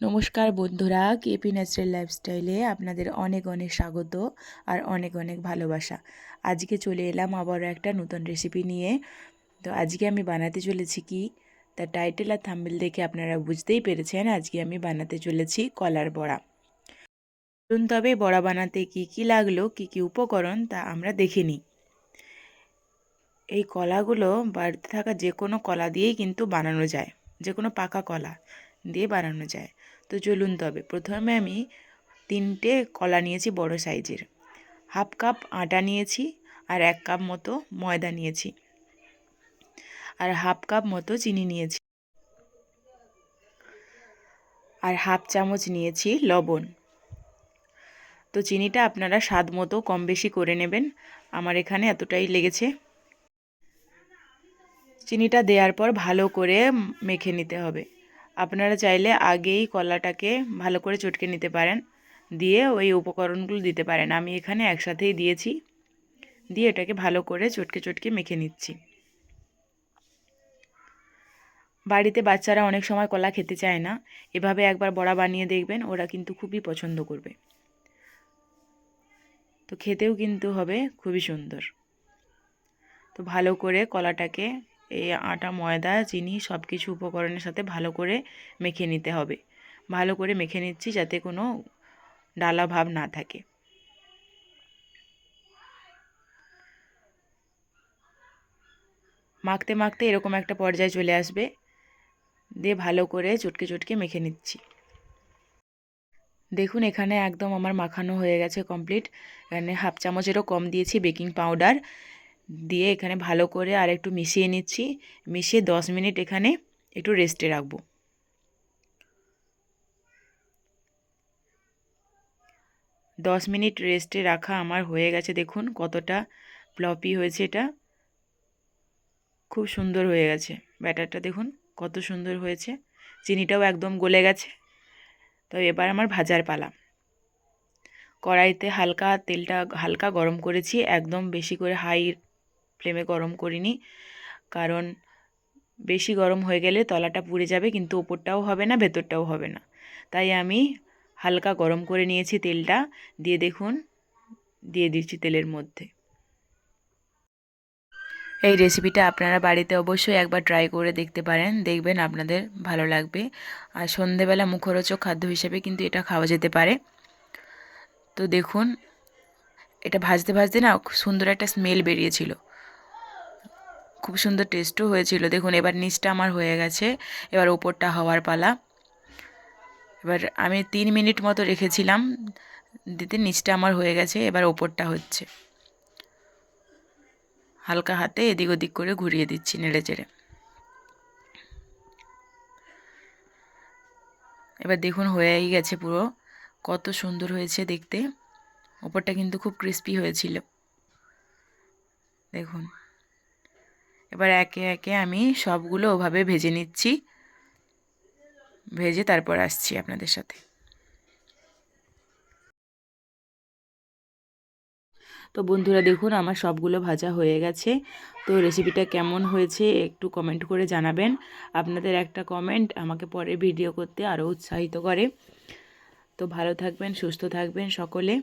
নমস্কার বন্ধুরা KP natural লাইফস্টাইলে আপনাদের অনেক অনেক স্বাগত আর অনেক অনেক ভালোবাসা। আজকে চলে এলাম আবারও একটা নতুন রেসিপি নিয়ে। তো আজকে আমি বানাতে চলেছি কি? তার টাইটেল আর থাম্বেল দেখে আপনারা বুঝতেই পেরেছেন আজকে আমি বানাতে চলেছি কলার বড়া। চলুন তবে বড়া বানাতে কি কি লাগল, কি কি উপকরণ তা আমরা দেখে নিই। এই কলাগুলো বাড়িতে থাকা যে কোনো কলা দিয়েই কিন্তু বানানো যায় যে কোনো পাকা কলা দিয়ে বানানো যায়। তো চলুন তবে। প্রথমে আমি তিনটে কলা নিয়েছি বড় সাইজের। হাফ কাপ আটা নিয়েছি আর এক কাপ মতো ময়দা নিয়েছি। আর হাফ কাপ মতো চিনি নিয়েছি। আর হাফ চামচ নিয়েছি লবণ। তো চিনিটা আপনারা স্বাদ মতো কম বেশি করে নেবেন। আমার এখানে এতটাই লেগেছে। চিনিটা দেওয়ার পর ভালো করে মেখে নিতে হবে। আপনারা চাইলে আগেই কলাটাকে ভালো করে চটকে নিতে পারেন। দিয়ে ওই উপকরণগুলো দিতে পারেন। আমি এখানে একসাথেই দিয়েছি। দিয়ে এটাকে ভালো করে চটকে চটকে মেখে নিচ্ছি। বাড়িতে বাচ্চারা অনেক সময় কলা খেতে চায় না। এভাবে একবার বড়া বানিয়ে দেখবেন, ওরা কিন্তু খুবই পছন্দ করবে। তো খেতেও কিন্তু হবে, খুবই সুন্দর। তো ভালো করে কলাটাকে এই আটা, ময়দা, চিনি সব কিছু উপকরণের সাথে ভালো করে মেখে নিতে হবে। ভালো করে মেখে নিচ্ছি যাতে কোনো ডালা ভাব না থাকে। মাখতে মাখতে এরকম একটা পর্যায়ে চলে আসবে। দিয়ে ভালো করে চটকে চটকে মেখে নিচ্ছি। দেখুন এখানে একদম আমার মাখানো হয়ে গেছে কমপ্লিট। এখানে হাফ চামচেরও কম দিয়েছি বেকিং পাউডার। দিয়ে এখানে ভালো করে আর একটু মিশিয়ে নিচ্ছি। মিশিয়ে দশ মিনিট এখানে একটু রেস্টে রাখব। দশ মিনিট রেস্টে রাখা আমার হয়ে গেছে, দেখুন কতটা ফ্লপি হয়েছে এটা। খুব সুন্দর হয়ে গেছে, ব্যাটারটা দেখুন কত সুন্দর হয়েছে। চিনিটাও একদম গলে গেছে। তো এবার আমার ভাজার পালা। কড়াইতে হালকা তেলটা হালকা গরম করেছি, একদম বেশি করে হাই ফ্লেমে গরম করিনি। কারণ বেশি গরম হয়ে গেলে তলাটা পুড়ে যাবে, কিন্তু ওপরটাও হবে না, ভেতরটাও হবে না। তাই আমি হালকা গরম করে নিয়েছি তেলটা। দিয়ে দেখুন, দিয়ে দিচ্ছি তেলের মধ্যে। এই রেসিপিটা আপনারা বাড়িতে অবশ্যই একবার ট্রাই করে দেখতে পারেন। দেখবেন আপনাদের ভালো লাগবে। আর সন্ধেবেলা মুখরোচক খাদ্য হিসেবে কিন্তু এটা খাওয়া যেতে পারে। তো দেখুন, এটা ভাজতে ভাজতে না সুন্দর একটা স্মেল বেরিয়েছিল। খুব সুন্দর টেস্টও হয়েছিল। দেখুন, এবার নিচটা আমার হয়ে গেছে। এবার ওপরটা হওয়ার পালা। এবার আমি তিন মিনিট মতো রেখেছিলাম। দিতে নিচটা আমার হয়ে গেছে, এবার ওপরটা হচ্ছে। হালকা হাতে এদিক ওদিক করে ঘুরিয়ে দিচ্ছি নেড়ে চেড়ে। এবার দেখুন, হয়েই গেছে পুরো। কত সুন্দর হয়েছে দেখতে। ওপরটা কিন্তু খুব ক্রিস্পি হয়েছিল। দেখুন। এবার একে একে আমি সবগুলো ওভাবে ভেজে নিচ্ছি। ভেজে তারপর আসছি আপনাদের সাথে। তো বন্ধুরা দেখুন, আমার সবগুলো ভাজা হয়ে গেছে। তো রেসিপিটা কেমন হয়েছে একটু কমেন্ট করে জানাবেন। আপনাদের একটা কমেন্ট আমাকে পরে ভিডিও করতে আরও উৎসাহিত করে। তো ভালো থাকবেন, সুস্থ থাকবেন সকলে।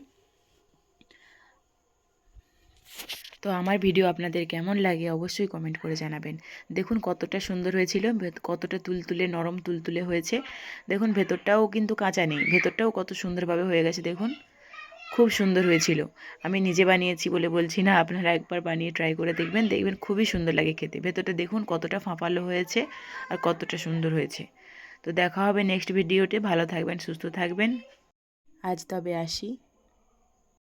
তো আমার ভিডিও আপনাদের কেমন লাগে অবশ্যই কমেন্ট করে জানাবেন। দেখুন কতটা সুন্দর হয়েছিল কতটা তুলতুলে, নরম তুলতুলে হয়েছে। দেখুন ভেতরটাও কিন্তু কাঁচা নেই, ভেতরটাও কত সুন্দরভাবে হয়ে গেছে দেখুন। খুব সুন্দর হয়েছিল। আমি নিজে বানিয়েছি বলে বলছি না, আপনারা একবার বানিয়ে ট্রাই করে দেখবেন দেখবেন খুবই সুন্দর লাগে খেতে। ভেতরটা দেখুন কতটা ফাঁপালো হয়েছে আর কতটা সুন্দর হয়েছে। তো দেখা হবে নেক্সট ভিডিওতে ভালো থাকবেন, সুস্থ থাকবেন। আজ তবে আসি।